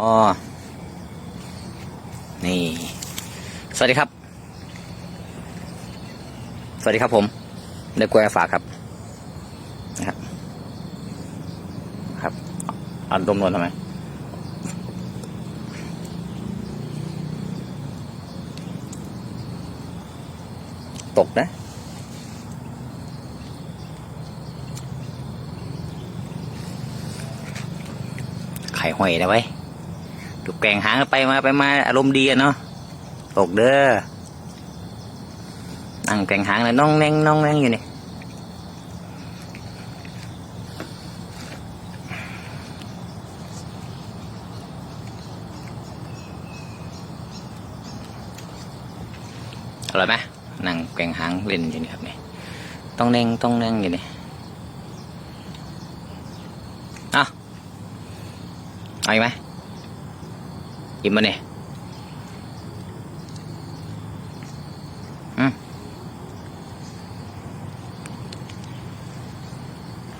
อ๋อ นี่ สวัสดีครับ สวัสดีครับผมเด็กกล้วยฝากครับนะครับ ครับเอาดมนวลทำไม ตกนะไข่หอยนะไว้ ยถูกแก่งหางไปมาไปมาอารมณ์ดีอะเนาะตกเด้อนั่งแก่งหางเลยน้องแนงน้องแนงอยู่นี่อร่อยไหมนั่งแก่งหางเล่นอยู่นี่ครับนี่ต้องแนงต้องแนงอยู่นี่อะเอาอีกไหม อิ่มมาเนี่ย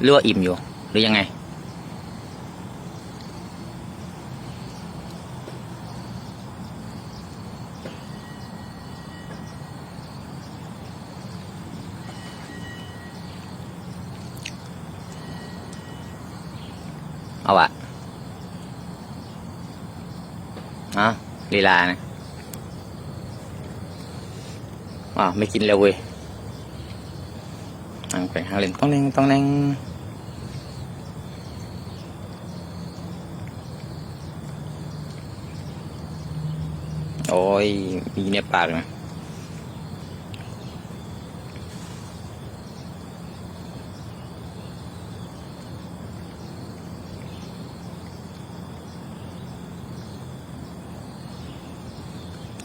หรือว่าอิ่มอยู่ หรือยังไง เอาอะเอาลีลานะอ่าไม่กินแล้วเว้ยนั่งไปหาเล่นต้องเล่นต้องเล่นโอ้ยมีในปากนะจ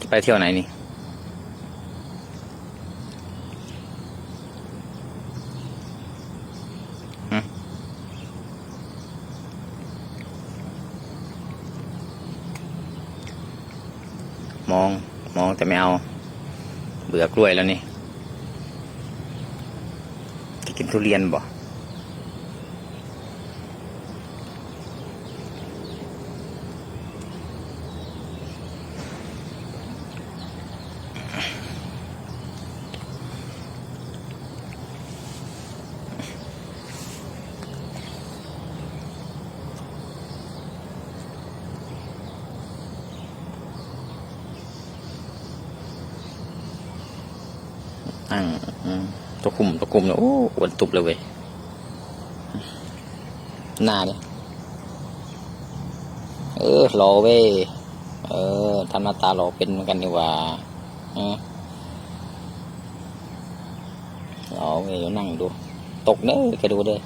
ไปเที่ยวไหนนี่ มอง มองแต่ไม่เอา เบื่อกล้วยแล้วนี่ จะกินทุเรียนบ่ นั่งอืมตัวคุมตัวคุมเนี่ยโอ้อวนตุบเลยเว้ยหน้าเนี่ยเออรอเว้ยเออทำหน้าตาหล่อเป็นเหมือนกันดีกว่าหล่อเว้ยเดี๋ยวนั่งดู ตกเด้อแกดูเด้อ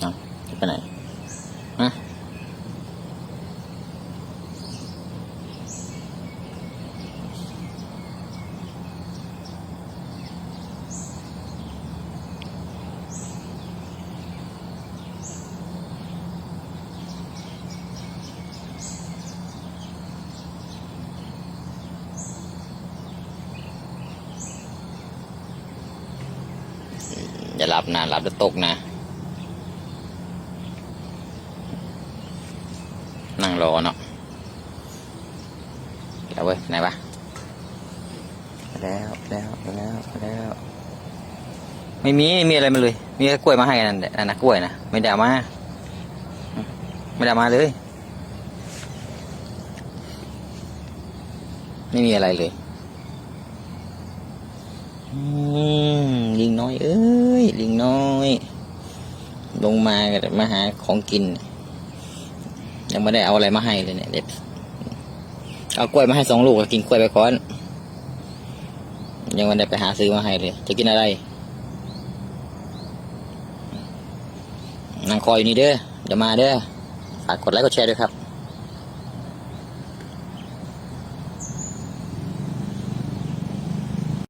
จะ ไปไหนฮะอย่าหลับนะหลับจะตกนะ นั่งรอเนาะแล้วเว้ยไหนวะแล้วแล้วแล้วแล้วไม่มีมีอะไรมาเลย มีแค่กล้วยมาให้นั่นแหละนั่นนะกล้วยนะไม่ได้เอามาไม่ได้เอามาเลย ไม่มีอะไรเลยลิงน้อย เอ้ยลิงน้อย ลงมาก็มาหาของกิน ยังไม่ได้เอาอะไรมาให้เลยเนี่ยเด็ดเอากล้วยมาให้สองลูกกินกล้วยไปก่อน ยังไม่ได้ไปหาซื้อมาให้เลย จะกินอะไรนางคอยอยู่นี่เด้อเดี๋ยวมาเด้อฝากกดไลค์กดแชร์ด้วยครับ